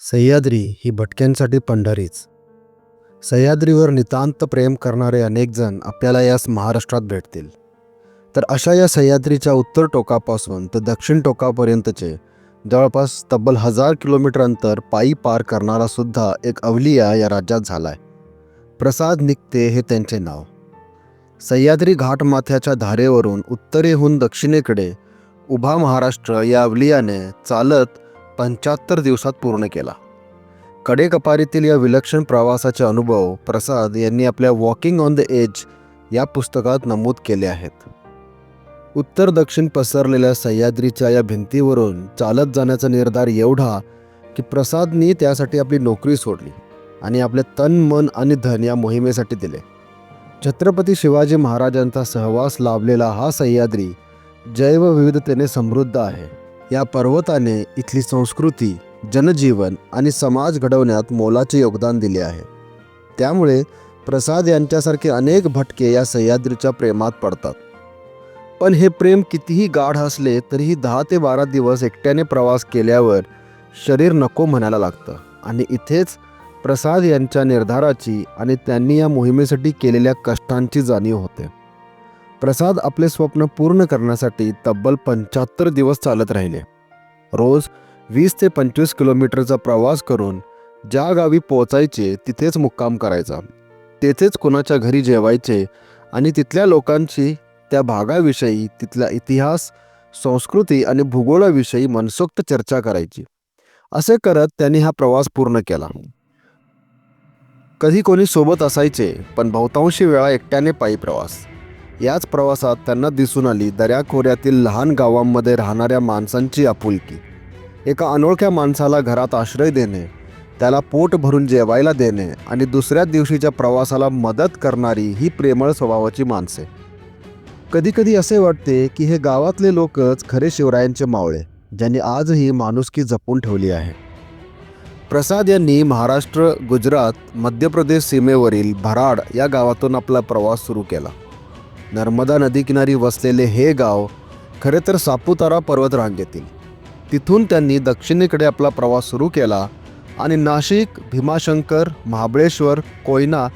सह्याद्री ही भटक्यांसाठी पंढरीच. सह्याद्रीवर नितांत प्रेम करणारे अनेकजण आपल्याला यास महाराष्ट्रात भेटतील. तर अशा या सह्याद्रीच्या उत्तर टोकापासून तर दक्षिण टोकापर्यंतचे जवळपास तब्बल हजार किलोमीटर अंतर पायी पार करणारा सुद्धा एक अवलिया या राज्यात झाला आहे प्रसाद निघते हे त्यांचे नाव. सह्याद्री घाटमाथ्याच्या धारेवरून उत्तरेहून दक्षिणेकडे उभा महाराष्ट्र या अवलियाने चालत पंच्याहत्तर दिवसात पूर्ण केला. कडेकपारीतील या विलक्षण प्रवासाचे अनुभव प्रसाद यांनी आपल्या वॉकिंग ऑन द एज या पुस्तकात नमूद केले आहेत. उत्तर दक्षिण पसरलेल्या सह्याद्रीच्या या भिंतीवरून चालत जाण्याचा निर्धार एवढा की प्रसादनी त्यासाठी आपली नोकरी सोडली आणि आपले तन मन आणि धन या मोहिमेसाठी दिले. छत्रपती शिवाजी महाराजांचा सहवास लाभलेला हा सह्याद्री जैवविविधतेने समृद्ध आहे. या पर्वताने इथली संस्कृती जनजीवन आणि समाज घडवण्यात मोलाचे योगदान दिले आहे. त्यामुळे प्रसाद यांच्यासारखे अनेक भटके या सह्याद्रीच्या प्रेमात पडतात. पण हे प्रेम कितीही गाढ असले तरीही दहा ते बारा दिवस एकट्याने प्रवास केल्यावर शरीर नको म्हणायला लागतं. आणि इथेच प्रसाद यांच्या निर्धाराची आणि त्यांनी या मोहिमेसाठी केलेल्या कष्टांची जाणीव होते. प्रसाद आपले स्वप्न पूर्ण करण्यासाठी तब्बल पंच्याहत्तर दिवस चालत राहिले. रोज वीस ते पंचवीस किलोमीटरचा प्रवास करून ज्या गावी पोचायचे तिथेच मुक्काम करायचा. तेथेच कुणाच्या घरी जेवायचे आणि तिथल्या लोकांची त्या भागाविषयी तिथला इतिहास संस्कृती आणि भूगोलाविषयी मनसोक्त चर्चा करायची. असे करत त्यांनी हा प्रवास पूर्ण केला. कधी कोणी सोबत असायचे पण बहुतांशी वेळा एकट्याने पायी प्रवास. याच प्रवासात त्यांना दिसून आली दऱ्याखोऱ्यातील लहान गावांमध्ये राहणाऱ्या माणसांची आपुलकी. एका अनोळख्या माणसाला घरात आश्रय देणे त्याला पोट भरून जेवायला देणे आणि दुसऱ्या दिवशीच्या प्रवासाला मदत करणारी ही प्रेमळ स्वभावाची माणसे. कधीकधी असे वाटते की हे गावातले लोकच खरे शिवरायांचे मावळे ज्यांनी आजही माणुसकी जपून ठेवली आहे. प्रसाद यांनी महाराष्ट्र गुजरात मध्य प्रदेश सीमेवरील भराड या गावातून आपला प्रवास सुरू केला. नर्मदा नदीकिनारी वसलेले हे गाव खरे तर सापुतारा पर्वतरांगेतील. तिथून त्यांनी दक्षिणेकडे आपला प्रवास सुरू केला आणि नाशिक भीमाशंकर महाबळेश्वर कोयना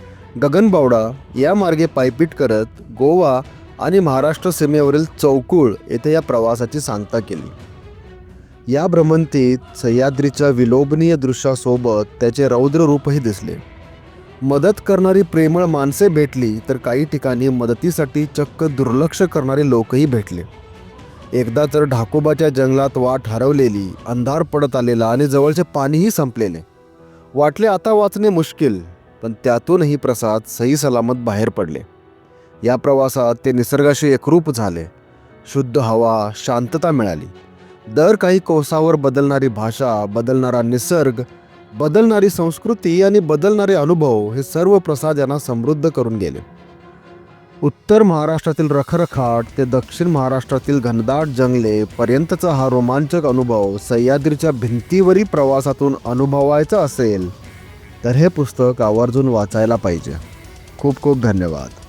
गगनबावडा या मार्गे पायपीट करत गोवा आणि महाराष्ट्र सीमेवरील चौकुळ येथे या प्रवासाची सांगता केली. या भ्रमंतीत सह्याद्रीच्या विलोभनीय दृश्यासोबत त्याचे रौद्र रूपही दिसले. मदत करणारी प्रेमळ माणसे भेटली तर काही ठिकाणी मदतीसाठी चक्क दुर्लक्ष करणारे लोकही भेटले. एकदा तर ढाकोबाच्या जंगलात वाट हरवलेली अंधार पडत आलेला आणि जवळचे पाणीही संपलेले. वाटले आता वाचणे मुश्किल पण त्यातूनही प्रसाद सही सलामत बाहेर पडले. या प्रवासात ते निसर्गाशी एकरूप झाले. शुद्ध हवा शांतता मिळाली. दर काही कोसावर बदलणारी भाषा बदलणारा निसर्ग बदलणारी संस्कृती आणि बदलणारे अनुभव हे सर्व प्रसाद यांना समृद्ध करून गेले. उत्तर महाराष्ट्रातील रखरखाट ते दक्षिण महाराष्ट्रातील घनदाट जंगले पर्यंतचा हा रोमांचक अनुभव सह्याद्रीच्या भिंतीवरील प्रवासातून अनुभवायचा असेल तर हे पुस्तक आवर्जून वाचायला पाहिजे. खूप खूप धन्यवाद.